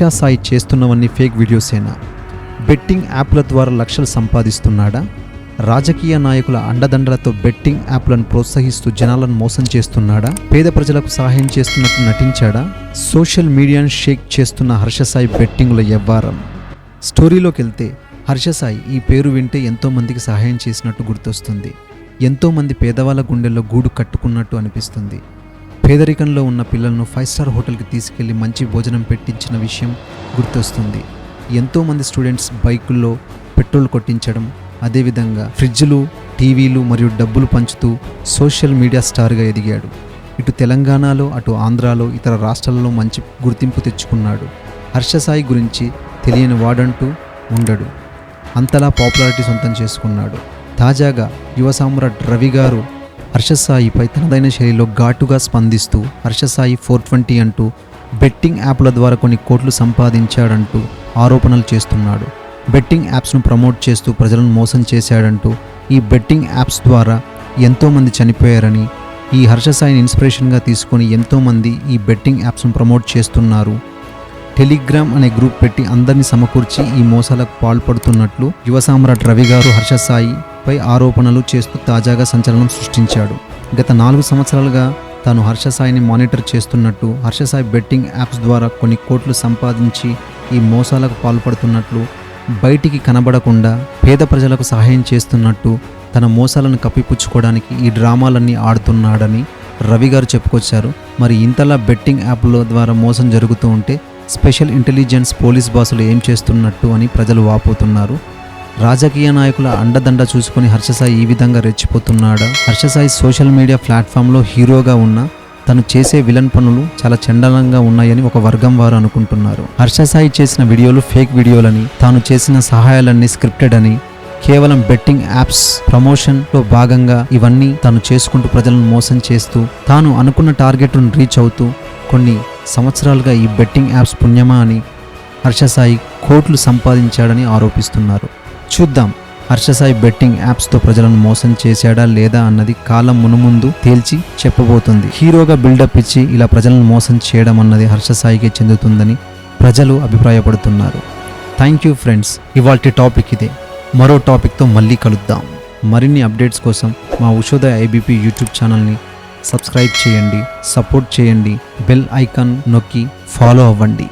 ఇట్టా సాయి చేస్తున్నవన్నీ ఫేక్ వీడియోసేనా? బెట్టింగ్ యాప్ల ద్వారా లక్షలు సంపాదిస్తున్నాడా? రాజకీయ నాయకుల అండదండలతో బెట్టింగ్ యాప్లను ప్రోత్సహిస్తూ జనాలను మోసం చేస్తున్నాడా? పేద ప్రజలకు సహాయం చేస్తున్నట్టు నటించాడా? సోషల్ మీడియాను షేక్ చేస్తున్న హర్షసాయి బెట్టింగ్ల వ్యవహారం. స్టోరీలోకి వెళ్తే హర్షసాయి ఈ పేరు వింటే ఎంతోమందికి సహాయం చేసినట్టు గుర్తొస్తుంది. ఎంతోమంది పేదవాళ్ళ గుండెల్లో గూడు కట్టుకున్నట్టు అనిపిస్తుంది. పేదరికంలో ఉన్న పిల్లలను ఫైవ్ స్టార్ హోటల్కి తీసుకెళ్ళి మంచి భోజనం పెట్టించిన విషయం గుర్తొస్తుంది. ఎంతోమంది స్టూడెంట్స్ బైకుల్లో పెట్రోల్ కొట్టించడం అదేవిధంగా ఫ్రిడ్జ్లు టీవీలు మరియు డబ్బులు పంచుతూ సోషల్ మీడియా స్టార్గా ఎదిగాడు. ఇటు తెలంగాణలో అటు ఆంధ్రాలో ఇతర రాష్ట్రాలలో మంచి గుర్తింపు తెచ్చుకున్నాడు. హర్షసాయి గురించి తెలియని వాడంటూ ఉండడు. అంతలా పాపులారిటీ సొంతం చేసుకున్నాడు. తాజాగా యువ సామ్రాట్ రవి గారు హర్షసాయిపై తనదైన శైలిలో ఘాటుగా స్పందిస్తూ హర్షసాయి ఫోర్ ట్వంటీ అంటూ బెట్టింగ్ యాప్ల ద్వారా కొన్ని కోట్లు సంపాదించాడంటూ ఆరోపణలు చేస్తున్నాడు. బెట్టింగ్ యాప్స్ను ప్రమోట్ చేస్తూ ప్రజలను మోసం చేశాడంటూ ఈ బెట్టింగ్ యాప్స్ ద్వారా ఎంతోమంది చనిపోయారని ఈ హర్షసాయిని ఇన్స్పిరేషన్గా తీసుకొని ఎంతోమంది ఈ బెట్టింగ్ యాప్స్ను ప్రమోట్ చేస్తున్నారు. టెలిగ్రామ్ అనే గ్రూప్ పెట్టి అందరినీ సమకూర్చి ఈ మోసాలకు పాల్పడుతున్నట్లు యువ సామ్రాట్ రవి గారు పై ఆరోపణలు చేస్తూ తాజాగా సంచలనం సృష్టించాడు. గత నాలుగు సంవత్సరాలుగా తాను హర్షసాయిని మానిటర్ చేస్తున్నట్టు హర్షసాయి బెట్టింగ్ యాప్స్ ద్వారా కొన్ని కోట్లు సంపాదించి ఈ మోసాలకు పాల్పడుతున్నట్లు బయటికి కనబడకుండా పేద ప్రజలకు సహాయం చేస్తున్నట్టు తన మోసాలను కప్పిపుచ్చుకోవడానికి ఈ డ్రామాలన్నీ ఆడుతున్నాడని రవి గారు చెప్పుకొచ్చారు. మరి ఇంతలా బెట్టింగ్ యాప్ల ద్వారా మోసం జరుగుతూ ఉంటే స్పెషల్ ఇంటెలిజెన్స్ పోలీస్ బాసులు ఏం చేస్తున్నట్టు అని ప్రజలు వాపోతున్నారు. రాజకీయ నాయకుల అండదండ చూసుకొని హర్షసాయి ఈ విధంగా రెచ్చిపోతున్నాడా? హర్షసాయి సోషల్ మీడియా ప్లాట్ఫామ్లో హీరోగా ఉన్న తను చేసే విలన్ పనులు చాలా చండలంగా ఉన్నాయని ఒక వర్గం వారు అనుకుంటున్నారు. హర్షసాయి చేసిన వీడియోలు ఫేక్ వీడియోలని తాను చేసిన సహాయాలన్నీ స్క్రిప్టెడ్ అని కేవలం బెట్టింగ్ యాప్స్ ప్రమోషన్లో భాగంగా ఇవన్నీ తాను చేసుకుంటూ ప్రజలను మోసం చేస్తూ తాను అనుకున్న టార్గెట్ను రీచ్ అవుతూ కొన్ని సంవత్సరాలుగా ఈ బెట్టింగ్ యాప్స్ పుణ్యమా అని హర్షసాయి కోట్లు సంపాదించాడని ఆరోపిస్తున్నారు. చూద్దాం. హర్షసాయి బెట్టింగ్ యాప్స్తో ప్రజలను మోసం చేశాడా లేదా అన్నది కాలం మునుముందు తేల్చి చెప్పబోతుంది. హీరోగా బిల్డప్ ఇచ్చి ఇలా ప్రజలను మోసం చేయడం అన్నది హర్షసాయికే చెందుతుందని ప్రజలు అభిప్రాయపడుతున్నారు. థ్యాంక్ యూ ఫ్రెండ్స్ ఇవాల్టి టాపిక్ ఇదే. మరో టాపిక్తో మళ్ళీ కలుద్దాం. మరిన్ని అప్డేట్స్ కోసం మా ఉషోదయ ఐబీపీ యూట్యూబ్ ఛానల్ని సబ్స్క్రైబ్ చేయండి సపోర్ట్ చేయండి బెల్ ఐకాన్ నొక్కి ఫాలో అవ్వండి.